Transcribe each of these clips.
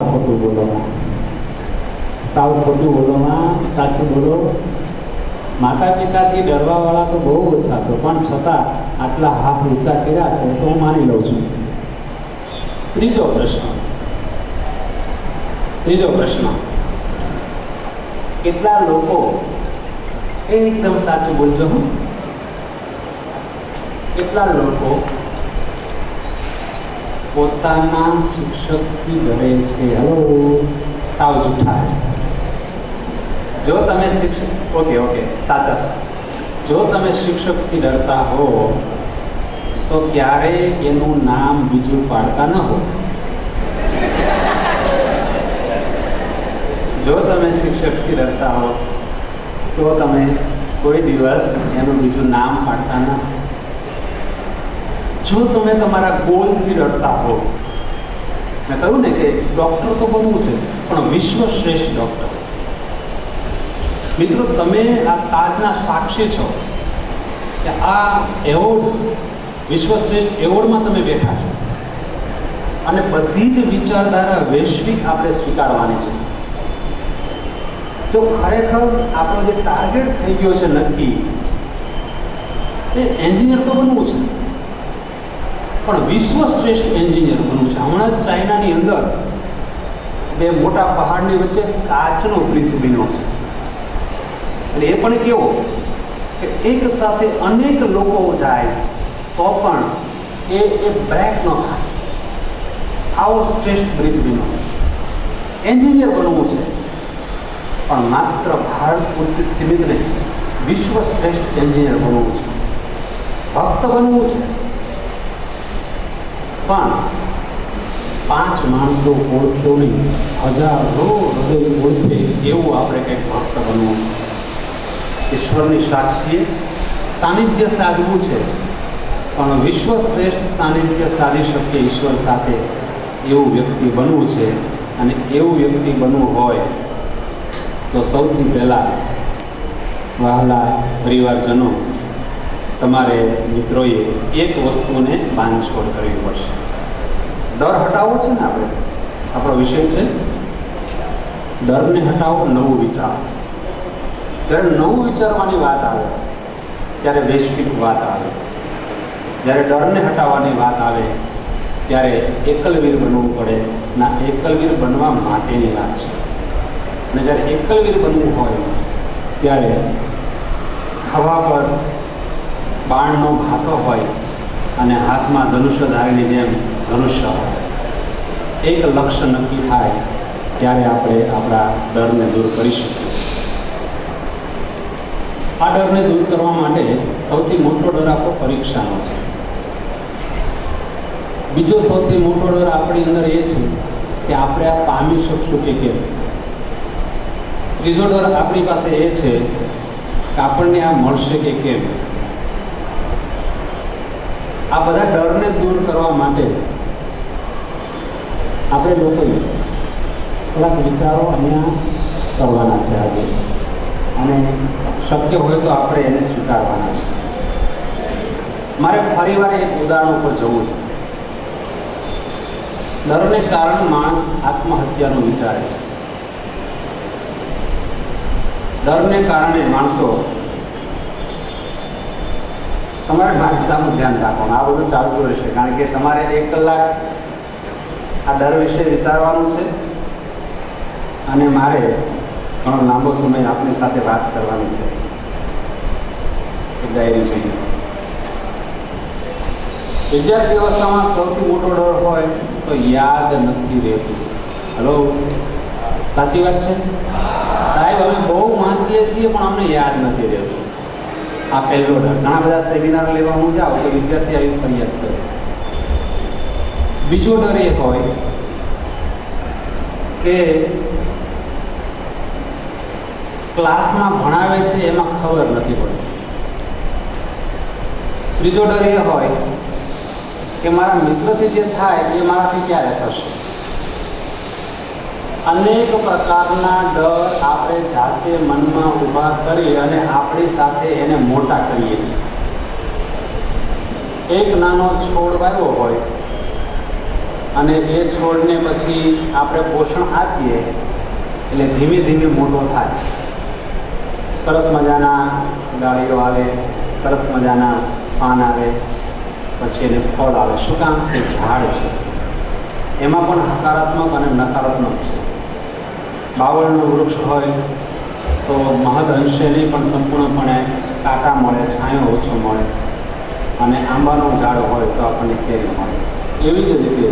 ખોટું બોલોમાં સાવ ખોટું બોલોમાં સાચું બોલો. માતા પિતાથી ડરવાવાળા તો બહુ ઓછા છો, પણ છતાં આટલા હાથ ઊંચા કર્યા છે તો હું માની લઉં છું. ત્રીજો પ્રશ્ન. ત્રીજો પ્રશ્ન. કેટલા લોકો એકદમ સાચું બોલજો, હું. કેટલા લોકો પોતાના શિક્ષકથી ડરે છે. હલો સાવ જૂઠા જો તમે શિક્ષક, ઓકે ઓકે, સાચા છો. જો તમે શિક્ષકથી ડરતા હો, તો ક્યારે એનું નામ બીજું પાડતા ન હો. જો તમે શિક્ષકથી ડરતા હો, તો તમે કોઈ દિવસ એનું બીજું નામ પાડતા ન હો. જો તમે તમારા ગોલથી ડરતા હો, મેં કહ્યું ને કે ડૉક્ટર તો બનવું છે, પણ વિશ્વ શ્રેષ્ઠ ડૉક્ટર મિત્રો, તમે આ તાજના સાક્ષી છો કે આ એવોર્ડ્સ વિશ્વ શ્રેષ્ઠ એવોર્ડમાં તમે બેઠા છો. અને બધી જ વિચારધારા વૈશ્વિક આપણે સ્વીકારવાની છે. જો ખરેખર આપણો જે ટાર્ગેટ થઈ ગયો છે નક્કી એ એન્જિનિયર તો બનવું છે. પણ વિશ્વ શ્રેષ્ઠ એન્જિનિયર બનવું છે. હમણાં ચાઇનાની અંદર બે મોટા પહાડની વચ્ચે કાચનો બ્રિજ બન્યો છે. એટલે એ પણ કેવો કે એક સાથે અનેક લોકો જાય તો પણ એ એ બ્રેક ન થાય. આવો શ્રેષ્ઠ બ્રિજ બન્યો એન્જિનિયર બનવું છે. પણ માત્ર ભારત પૂરતી સીમિત નહીં વિશ્વ શ્રેષ્ઠ એન્જિનિયર બનવું છે. ભક્ત બનવું છે. પણ પાંચ માણસો ઓળખ્યો નહીં હજારો હૃદય ઓળખે એવું આપણે કંઈક ભક્ત બનવું છે. ઈશ્વરની સાક્ષીએ સાનિધ્ય સાધવું છે. પણ વિશ્વ શ્રેષ્ઠ સાનિધ્ય સાધી શકીએ ઈશ્વર સાથે એવું વ્યક્તિ બનવું છે અને એવું વ્યક્તિ બનવું હોય તો સૌથી પહેલાં વહાલા પરિવારજનો તમારે મિત્રોએ એક વસ્તુને બાંધછોડ કરવી પડશે. ડર હટાવો છે ને આપણે? આપણો વિષય છે ડરને હટાવો, નવું વિચારો. જ્યારે નવું વિચારવાની વાત આવે, ત્યારે વૈશ્વિક વાત આવે. જ્યારે ડરને હટાવવાની વાત આવે, ત્યારે એકલવીર બનવું પડે. ના, એકલવીર બનવા માટેની વાત છે. અને જ્યારે એકલવીર બનવું હોય, ત્યારે હવા પર બાણનો ભાતો હોય અને હાથમાં ધનુષ્યધારીની જેમ ધનુષ્ય હોય, એક લક્ષ્ય નક્કી થાય ત્યારે આપણે આપણા ડરને દૂર કરી શકીએ. આ ડરને દૂર કરવા માટે સૌથી મોટો ડર આપણો પરીક્ષાનો છે. બીજો સૌથી મોટો ડર આપણી અંદર એ છે કે આપણે આ પામી શકશું કે કેમ? ત્રીજો ડર આપણી પાસે એ છે કે આપણને આ મળશે કે કેમ? આ બધા ડરને દૂર કરવા માટે આપણે લોકોએ થોડાક વિચારો અહીંયા કરવાના છે આજે. અને શક્ય હોય તો આપણે એને સ્વીકારવાના છે. મારે ફરીવાર એક ઉદાહરણ ઉપર જવું છે. ડરને કારણે માણસ આત્મહત્યાનું વિચારે છે. ડરને કારણે માણસો તમારે ભાષાનું ધ્યાન રાખવાનું. આ બધું ચાલતું રહેશે કારણ કે તમારે એક કલાક આ દર વિશે વિચારવાનું છે અને મારે ઘણો લાંબો સમય આપની સાથે વાત કરવાની છે. ડાયરી જોઈએ વિદ્યાર્થી અવસ્થામાં સૌથી મોટો ડર હોય તો યાદ નથી રહેતું. હલો? સાચી વાત છે? સાહેબ, અમે બહુ વાંચીએ છીએ, પણ અમને યાદ નથી રહેતું. આ પહેલો ઘણા બધા સેમિનાર લેવા હું જાઉં તો વિદ્યાર્થી આવી ફરિયાદ કરે. બીજો ડર એ હોય કે ક્લાસમાં ભણાવે છે એમાં ખબર નથી પડતી. ત્રીજો ડર એ હોય કે મારા મિત્રથી જે થાય એ મારાથી ક્યારે થશે? અનેક પ્રકારના ડર આપણે જાતે મનમાં ઊભા કરી અને આપણી સાથે એને મોટા કરીએ છીએ. એક નાનો છોડ વાવ્યો હોય અને એ છોડને પછી આપણે પોષણ આપીએ એટલે ધીમે ધીમે મોટો થાય. સરસ મજાના ગાળીઓ આવે, સરસ મજાના પાન આવે, પછી એને ફળ આવે. શું કામ? એ ઝાડ છે. એમાં પણ હકારાત્મક અને નકારાત્મક છે. બાવળનું વૃક્ષ હોય તો મહદ અંશે નહીં પણ સંપૂર્ણપણે કાંટા મળે, છાંયો ઓછો મળે અને આંબાનું ઝાડ હોય તો આપણને કેરી મળે. એવી જ રીતે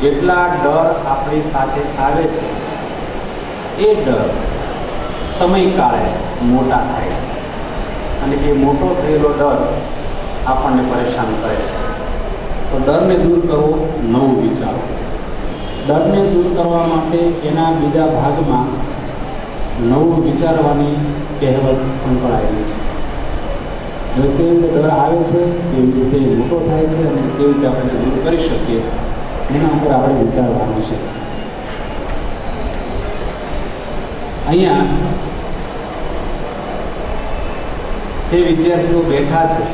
જેટલા ડર આપણી સાથે આવે છે, એ ડર સમયકાળે મોટા થાય છે અને એ મોટો થયેલો ડર આપણને પરેશાન કરે છે. તો ડરને દૂર કરવો નવું વિચારો. ડરને દૂર કરવા માટે એના બીજા ભાગમાં નવું વિચારવાની કહેવત સંકળાયેલી છે. હવે કેવી રીતે ડર આવે છે, કેવી રીતે મોટો થાય છે અને કેવી રીતે આપણે દૂર કરી શકીએ, એના ઉપર આપણે વિચારવાનું છે. અહીંયા જે વિદ્યાર્થીઓ બેઠા છે,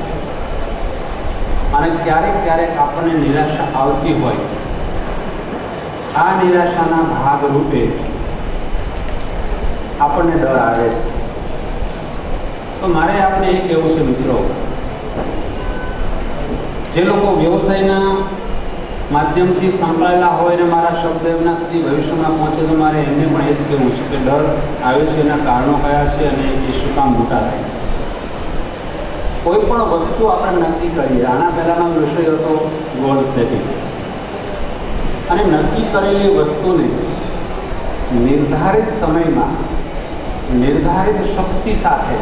અને ક્યારેક ક્યારેક આપણને નિરાશા આવતી હોય આ નિરાશાના ભાગ રૂપે આપણને ડર આવે છે. તો મારે આપણે એ કહેવું છે મિત્રો. જે લોકો વ્યવસાયના માધ્યમથી સંકળાયેલા હોય ને મારા શબ્દ એમના સુધી ભવિષ્યમાં પહોંચે તો મારે એમને પણ એ જ કહેવું છે કે ડર આવે છે, એના કારણો કયા છે અને એ શું કામ મોટા થાય છે. કોઈ પણ વસ્તુ આપણે નક્કી કરીએ. આના પહેલાંનો વિષય હતો ગોલ સેટિંગ અને નક્કી કરેલી વસ્તુને નિર્ધારિત સમયમાં, નિર્ધારિત શક્તિ સાથે,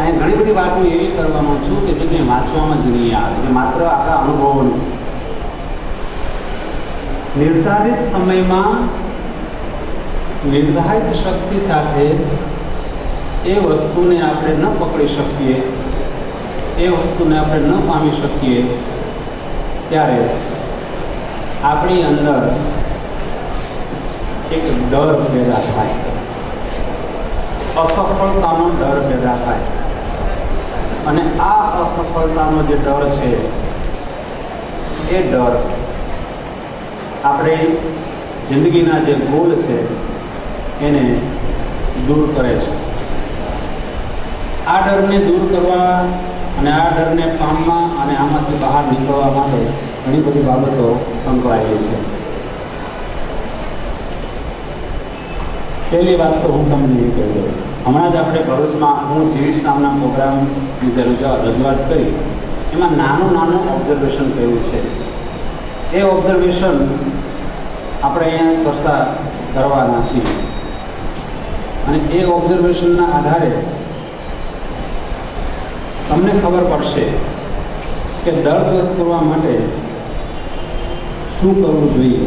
અહીં ઘણી બધી વાતો એવી કરવાનો છું કે જે કંઈ વાંચવામાં જ નહીં આવે, જે માત્ર આપણા અનુભવોની છે નિર્ધારિત સમયમાં નિર્ધારિત શક્તિ સાથે એ વસ્તુને આપણે ન પકડી શકીએ, એ વસ્તુને આપણે ન પામી શકીએ, ત્યારે આપણી અંદર એક ડર પેદા થાય. અસફળતાનો ડર પેદા થાય. અને આ અસફળતાનો જે ડર છે, એ ડર આપણે જિંદગીના જે ગોલ છે, એને દૂર કરે છે. આ ડરને દૂર કરવા અને આ ડરને પામવા અને આમાંથી બહાર નીકળવા માટે ઘણી બધી બાબતો સંકળાયેલી છે. પહેલી વાત તો હું તમને એ કહી દઉં. હમણાં જ આપણે ભરૂચમાં હું જીવીશ નામના પ્રોગ્રામની જે રજૂઆત કરી, એમાં નાનું નાનું ઓબ્ઝર્વેશન થયું છે. એ ઓબ્ઝર્વેશન આપણે અહીંયા ચર્ચા કરવાના છીએ. અને એ ઓબ્ઝર્વેશનના આધારે તમને ખબર પડશે કે દર દૂર કરવા માટે શું કરવું જોઈએ?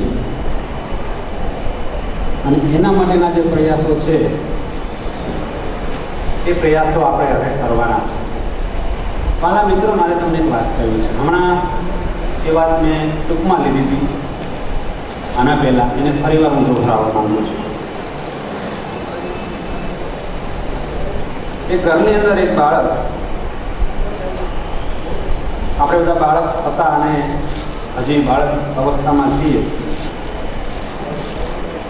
અને એના માટેના જે પ્રયાસો છે, એ પ્રયાસો આપણે હવે કરવાના છે. પાલા મિત્રો, મારે તમને એક વાત કરવી છે. હમણાં એ વાત મેં ટૂંકમાં લીધી હતી. આના પહેલાં એને ફરીવાર હું દોહરાવવા માગું છું. એ ઘરની અંદર એક બાળક, આપણે બધા બાળક હતા અને હજી બાળક અવસ્થામાં છીએ.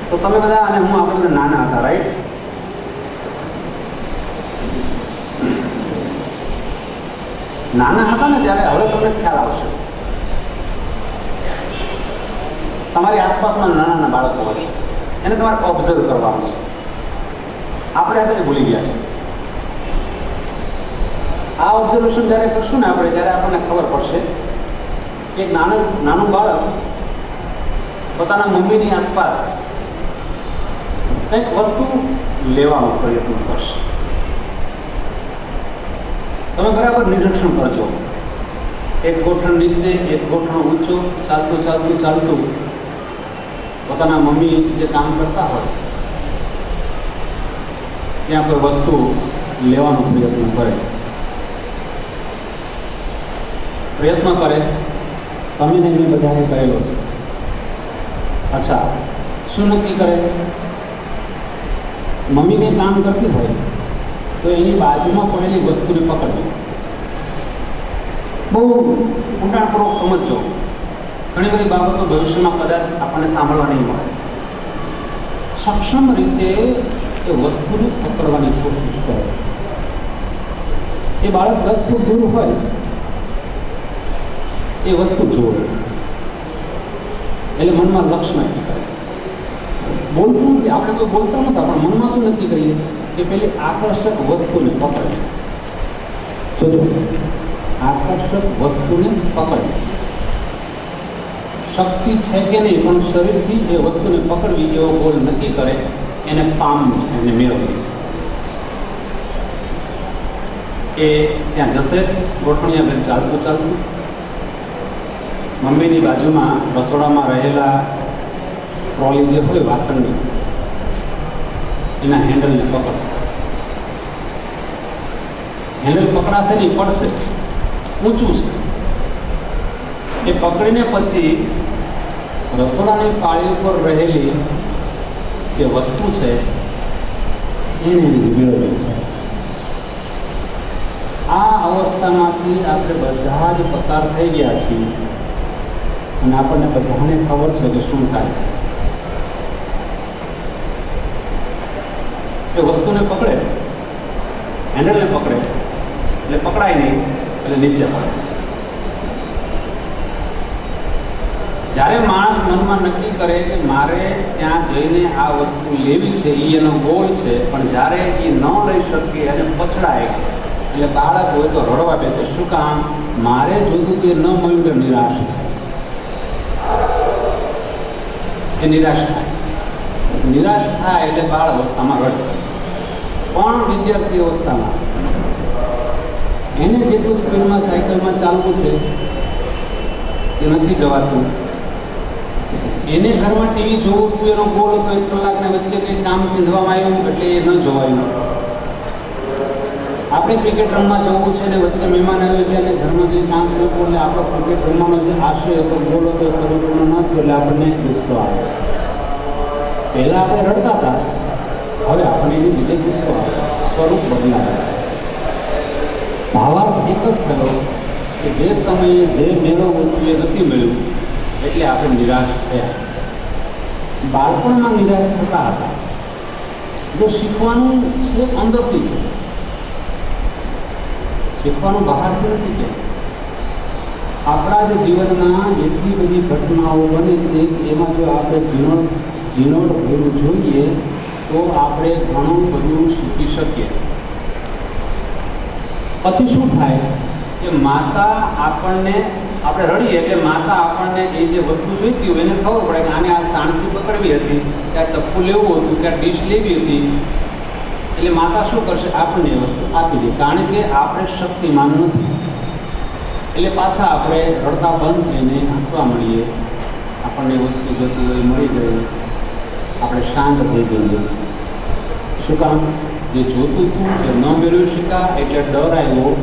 તો તમે બધા અને હું આપણે નાના હતા રાઈટ નાના હતા ને ત્યારે હવે તમને ખ્યાલ આવશે. તમારી આસપાસમાં નાના નાના બાળકો હશે. એને તમારે ઓબ્ઝર્વ કરવાનું છે. આપણે હતા ભૂલી ગયા છે આ ઓબ્ઝર્વેશન જ્યારે કરશું ને આપણે, ત્યારે આપણને ખબર પડશે એક નાનું નાનું બાળક પોતાના મમ્મીની આસપાસ કંઈક વસ્તુ લેવાનો પ્રયત્ન કરશે. તમે બરાબર નિરીક્ષણ કરજો. એક ગોઠણ નીચે, એક ગોઠણ ઊંચું, ચાલતું ચાલતું ચાલતું પોતાના મમ્મી જે કામ કરતા હોય, ત્યાં કોઈ વસ્તુ લેવાનો પ્રયત્ન કરે. પ્રયત્ન કરે તમે ને બધાએ કરેલો છે. અચ્છા, શું નક્કી કરે? મમ્મી કંઈ કામ કરતી હોય તો એની બાજુમાં પડેલી વસ્તુને પકડવી. બહુ ઊંડાણપૂર્વક સમજજો. ઘણી બધી બાબતો ભવિષ્યમાં કદાચ આપણને સાંભળવા નહીં મળે. સક્ષમ રીતે એ વસ્તુને પકડવાની કોશિશ કરે. એ બાળક દસ ફૂટ દૂર હોય એ વસ્તુ જોવે. એટલે મનમાં લક્ષ્ય નક્કી કરે. બોલતું નથી. આપણે કોઈ બોલતા નહોતા, પણ મનમાં શું નક્કી કરીએ? કે પેલી આકર્ષક વસ્તુને પકડે. જોજો. આકર્ષક વસ્તુને પકડે. શક્તિ છે કે નહીં, પણ શરીરથી એ વસ્તુને પકડવી એવો ગોલ નક્કી કરે, એને પામવી, એને મેળવવી. એ ત્યાં જશે. ગોઠવણીયા બેન ચાલતું ચાલતું. મમ્મીની બાજુમાં રસોડામાં રહેલા ટ્રોલી જે હોય વાસણની, એના હેન્ડલને પકડશે. હેન્ડલ પકડાશે નહીં, પડશે. ઊંચું છે. એ પકડીને પછી રસોડાની પાળી ઉપર રહેલી જે વસ્તુ છે, એને મેળવે છે. આ અવસ્થામાંથી આપણે બધા જ પસાર થઈ ગયા છીએ. અને આપણને બધાને ખબર છે કે શું થાય. એ વસ્તુને પકડે હેન્ડલને પકડે, એટલે પકડાય નહીં, એટલે નીચે પડે. જ્યારે માણસ મનમાં નક્કી કરે કે મારે ત્યાં જઈને આ વસ્તુ લેવી છે એ એનો ગોલ છે, પણ જ્યારે એ ન લઈ શકીએ અને પછડાય, એટલે બાળક હોય તો રડવા બેસે. શું કામ? મારે જોતું તે ન મળ્યું નિરાશ થાય. એ નિરાશ થાય. નિરાશ થાય એટલે બાળ અવસ્થામાં રડે પણ વિદ્યાર્થી અવસ્થામાં એને જેટલું સ્પીડમાં સાયકલમાં ચાલવું છે, એ નથી જવાતું. એને ઘરમાં ટીવી જોવું હતું એનો ગોળ હતો, એક કલાકના વચ્ચે કંઈ કામ ચીંધવામાં આવ્યું એટલે એ ન જોવાયું. આપણે ક્રિકેટ રમવા જવું છે ને વચ્ચે મહેમાન આવે છે અને ધર્મજી કામ છે એટલે આપણો ક્રિકેટ રમવાનો જે આશય હતો ગોળ હતો પરિપૂર્ણ ન થયો એટલે આપણને ગુસ્સો આવે પહેલાં આપણે રડતા હતા, હવે આપણને એની લીધે ગુસ્સો આવે સ્વરૂપ બદલાવે ભાવાર્થ એક જ થયો કે જે સમયે જે મેળવવું હતું એ નથી મળ્યું એટલે આપણે નિરાશ થયા. બાળપણમાં નિરાશ થતા હતા. જો શીખવાનું છે અંદરથી છે શીખવાનું બહારથી નથી કે? આપણા જ જીવનના એટલી બધી ઘટનાઓ બને છે એમાં જો આપણે ઝીણો ઝીણોટ ભરવું જોઈએ, તો આપણે ઘણું બધું શીખી શકીએ. પછી શું થાય? કે માતા આપણને આપણે રડીએ એટલે માતા આપણને એ જે વસ્તુ જોઈતી હોય એને ખબર પડે કે આને આ સાણસી પકડવી હતી, કે આ ચપ્પુ લેવું હતું, કે આ ડીશ લેવી હતી. એટલે માતા શું કરશે? આપણને વસ્તુ આપી દે. કારણ કે આપણે શક્તિમાન નથી. એટલે પાછા આપણે રડતા બંધ થઈને હસવા મળીએ આપણને વસ્તુ જોતી હોય, મળી ગઈ આપણે શાંત થઈ જઈએ. શું કામ? જે જોતું હતું એ ન મેળવી શકા એટલે ડર આવ્યો.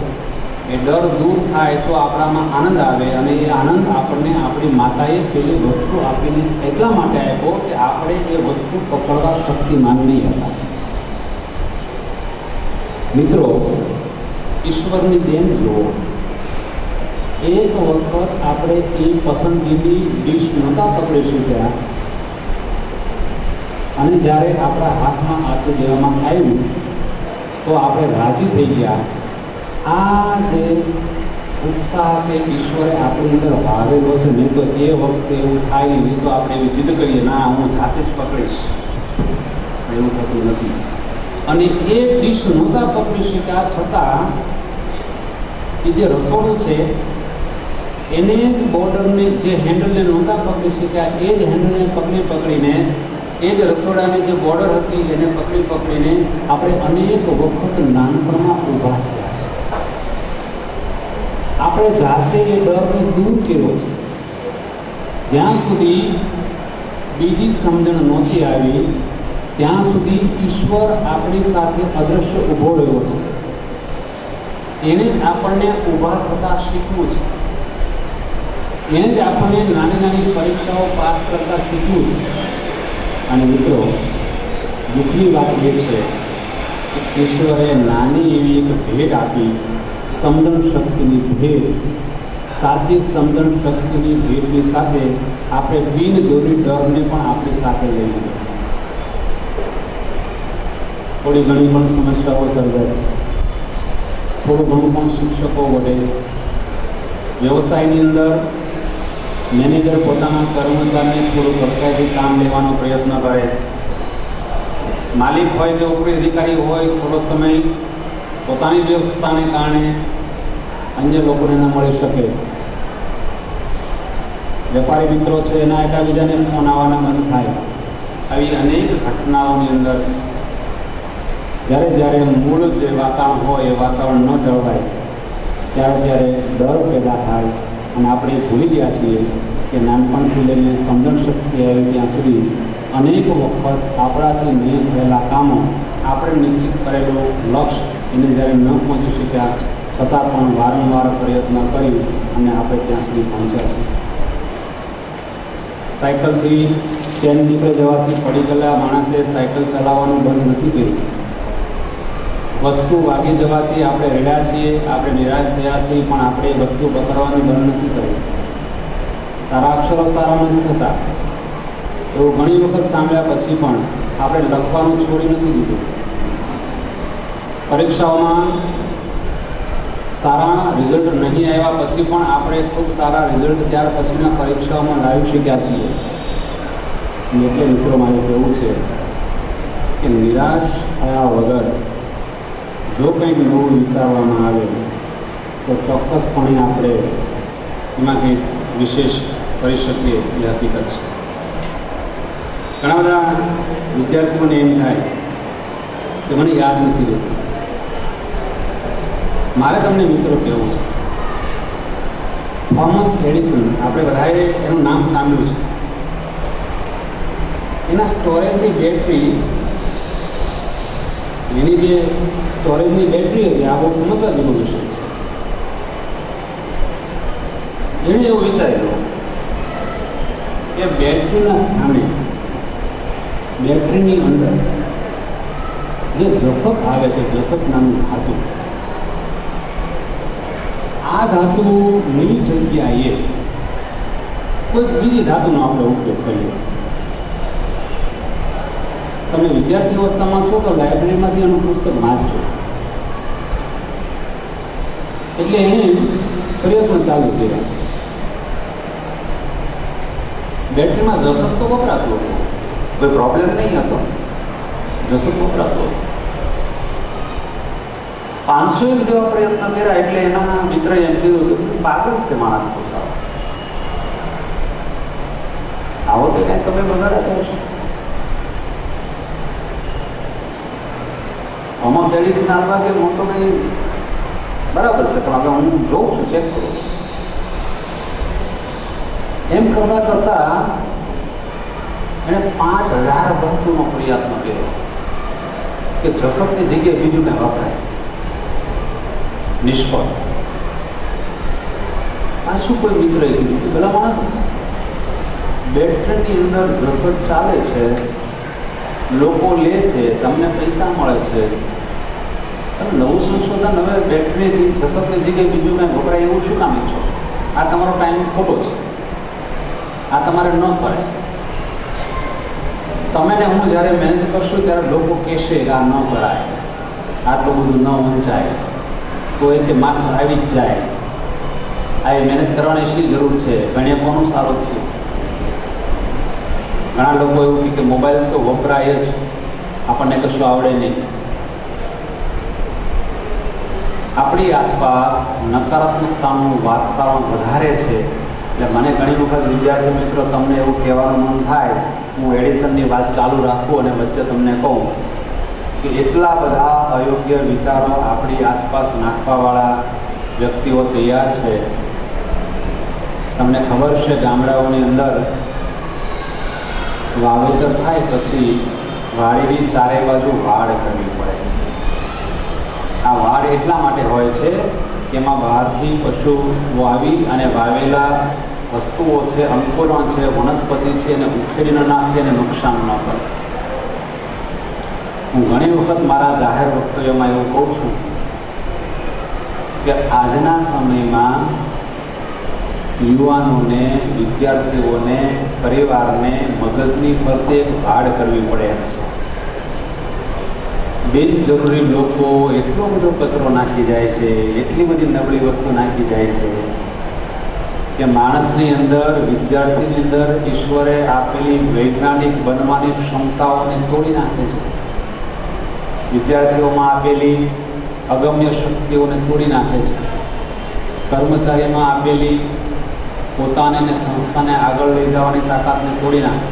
એ ડર દૂર થાય તો આપણામાં આનંદ આવે અને એ આનંદ આપણને આપણી માતાએ પેલી વસ્તુ આપીને એટલા માટે આપ્યો કે આપણે એ વસ્તુ પકડવા શક્તિમાન નહીં હતા. મિત્રો, ઈશ્વરની દેન જુઓ. એક વખત આપણે એ પસંદગીની ડીશ નહોતા પકડી શક્યા અને જ્યારે આપણા હાથમાં આપી દેવામાં આવ્યું તો આપણે રાજી થઈ ગયા. આ જે ઉત્સાહ છે ઈશ્વરે આપણી અંદર વાવેલો છે, નહીં તો એ વખતે એવું થાય નહીં તો આપણે એવી જીદ કરીએ, ના, હું જાતે જ પકડીશ. એવું થતું નથી. અને એ ડીશ નહોતા પકડી શક્યા, છતાં એ જે રસોડું છે, એને બોર્ડરને જે હેન્ડલને નહોતા પકડી શક્યા, એ જ હેન્ડલને પકડી પકડીને, એ જ રસોડાની જે બોર્ડર હતી, એને પકડી પકડીને આપણે અનેક વખત નાનપણમાં ઊભા થયા છે. આપણે જાતે એ ડરને દૂર કર્યો છે. જ્યાં સુધી બીજી સમજણ નહોતી આવી ત્યાં સુધી ઈશ્વર આપણી સાથે અદૃશ્ય ઊભો રહ્યો છે. એને આપણને ઊભા થતાં શીખવું છે. એને જ આપણને નાની નાની પરીક્ષાઓ પાસ કરતાં શીખવું છે. અને મિત્રો, દુઃખની વાત એ છે કે ઈશ્વરે નાની એવી એક ભેટ આપી, સમજણ શક્તિની ભેટ, સાચી સમજણ શક્તિની ભેટની સાથે આપણે બિનજરૂરી ડરને પણ આપણી સાથે લઈ લઈએ થોડી ઘણી પણ સમસ્યાઓ સર્જાય. થોડું ઘણું પણ શિક્ષકો વડે. વ્યવસાયની અંદર મેનેજર પોતાના કર્મચારીને થોડું સરકારી કામ લેવાનો પ્રયત્ન કરે. માલિક હોય કે ઉપરી અધિકારી હોય, થોડો સમય પોતાની વ્યવસ્થાને કારણે અન્ય લોકોને ન મળી શકે. વેપારી મિત્રો છે, એના એકાબીજાને ફોન આવવાના બંધ થાય. આવી અનેક ઘટનાઓની અંદર જ્યારે જ્યારે મૂળ જે વાતાવરણ હોય એ વાતાવરણ ન જળવાય, ત્યારે ત્યારે ડર પેદા થાય અને આપણે ભૂલી ગયા છીએ કે નાનપણથી લઈને સમજણ શક્તિ આવી ત્યાં સુધી અનેક વખત આપણાથી નિયમ થયેલા કામો આપણે નિશ્ચિત કરેલું લક્ષ્ય એને જ્યારે ન પહોંચી શક્યા, છતાં પણ વારંવાર પ્રયત્ન કરી અને આપણે ત્યાં સુધી પહોંચ્યા છીએ. સાયકલથી ચેન નીકળી જવાથી પડી ગયેલા માણસે સાયકલ ચલાવવાનું બંધ નથી કર્યું. વસ્તુ વાગી જવાથી આપણે રેડ્યા છીએ, આપણે નિરાશ થયા છીએ, પણ આપણે વસ્તુ પકડવાની બંધ નથી કરી. તારા અક્ષરો સારા નથી થતા. એવું ઘણી વખત સાંભળ્યા પછી પણ આપણે લખવાનું છોડી નથી દીધું. પરીક્ષાઓમાં સારા રિઝલ્ટ નહીં આવ્યા પછી પણ આપણે ખૂબ સારા રિઝલ્ટ ત્યાર પછીના પરીક્ષાઓમાં લાવી શક્યા છીએ. એટલે મિત્રો, મારે કહેવું છે કે નિરાશ થયા વગર જો કંઈક નવું વિચારવામાં આવે, તો ચોક્કસપણે આપણે એમાં કંઈક વિશેષ કરી શકીએ એ હકીકત છે. ઘણા બધા વિદ્યાર્થીઓને એમ થાય કે મને યાદ નથી રહેતું. મારે તમને મિત્રો કહેવું છે. થોમસ એડિસન આપણે બધાએ એનું નામ સાંભળ્યું છે. એના સ્ટોરેજની બેટરી એની જે સ્ટોરેજની બેટરી હતી, આ બહુ સમજવા જેવો વિષય એણે એવું વિચાર્યું કે બેટરીના સ્થાને બેટરીની અંદર જે જસપ આવે છે, જસપ નામનું ધાતુ, આ ધાતુની જગ્યાએ કોઈ બીજી ધાતુનો આપણે ઉપયોગ કરીએ. તમે વિદ્યાર્થી અવસ્થામાં છો તો લાઇબ્રેરીમાંથી એનું પુસ્તક વાંચજો એટલે એને પ્રયત્ન ચાલુ કર્યા. બેટરીમાં જસત તો વપરાતો હતો. કોઈ પ્રોબ્લેમ નહીં હતો. જસત વપરાતો હતો. પાંચસો એક જેવા પ્રયત્ન કર્યા એટલે એના મિત્ર એમ કીધું કે પાગલ છે માણસ તો આવો તો કાંઈ સમય બગાડ્યા હશે. થોમસ એડિસન હાલમાં કે હું તો કંઈ બરાબર છે, પણ હવે હું જોઉં છું ચેક કરું એમ કરતાં કરતાં એણે પાંચ હજાર વસ્તુનો પ્રયત્ન કર્યો કે જસતની જગ્યાએ બીજું કંઈ વપરાય. નિષ્ફળ. આ શું કોઈ મિત્રએ કીધું? કે પેલા માણસ, બેટરીની અંદર જસત ચાલે છે લોકો લે છે, તમને પૈસા મળે છે. તમે નવું સંશોધન હવે બેટરી જસતની જગ્યાએ બીજું કાંઈ વપરાય એવું શું કામ ઈચ્છો? છો આ તમારો ટાઈમ ખોટો છે. આ તમારે ન કરાય તમે ને હું જ્યારે મહેનત કરશું ત્યારે લોકો કહેશે કે આ ન કરાય. આટલું બધું ન વંચાય. તો એ તે માર્ક્સ આવી જ જાય. આ એ મહેનત કરવાની શી જરૂર છે? ભણે કોનું સારું થયું ઘણા લોકો એવું કે મોબાઈલ તો વપરાય જ. આપણને કશું આવડે નહીં. આપણી આસપાસ નકારાત્મકતાનું વાતાવરણ વધારે છે. એટલે મને ઘણી વખત વિદ્યાર્થી મિત્રો તમને એવું કહેવાનું મન થાય, હું એડિશનની વાત ચાલુ રાખું અને વચ્ચે તમને કહું કે એટલા બધા અયોગ્ય વિચારો આપણી આસપાસ નાખવાવાળા વ્યક્તિઓ તૈયાર છે. તમને ખબર છે ગામડાઓની અંદર વાવેતર થાય પછી વાડીની ચારે બાજુ વાડ કરવી પડે. આ વાડ એટલા માટે હોય છે કે એમાં બહારથી પશુ વાવી અને વાવેલા વસ્તુઓ છે અંકુરણ છે, વનસ્પતિ છે એને ઉખેડી ન નાખે અને નુકસાન ન કરે. હું ઘણી વખત મારા જાહેર વક્તવ્યમાં એવું કહું છું કે આજના સમયમાં યુવાનોને, વિદ્યાર્થીઓને, પરિવારને મગજની ફરતે ભાડ કરવી પડે એમ છે. બિનજરૂરી લોકો એટલો બધો કચરો નાખી જાય છે, એટલી બધી નબળી વસ્તુ નાખી જાય છે કે માણસની અંદર, વિદ્યાર્થીની અંદર ઈશ્વરે આપેલી વૈજ્ઞાનિક બનવાની ક્ષમતાઓને તોડી નાખે છે. વિદ્યાર્થીઓમાં આપેલી અગમ્ય શક્તિઓને તોડી નાખે છે. કર્મચારીમાં આપેલી પોતાને અને સંસ્થાને આગળ લઈ જવાની તાકાતને તોડી નાખે.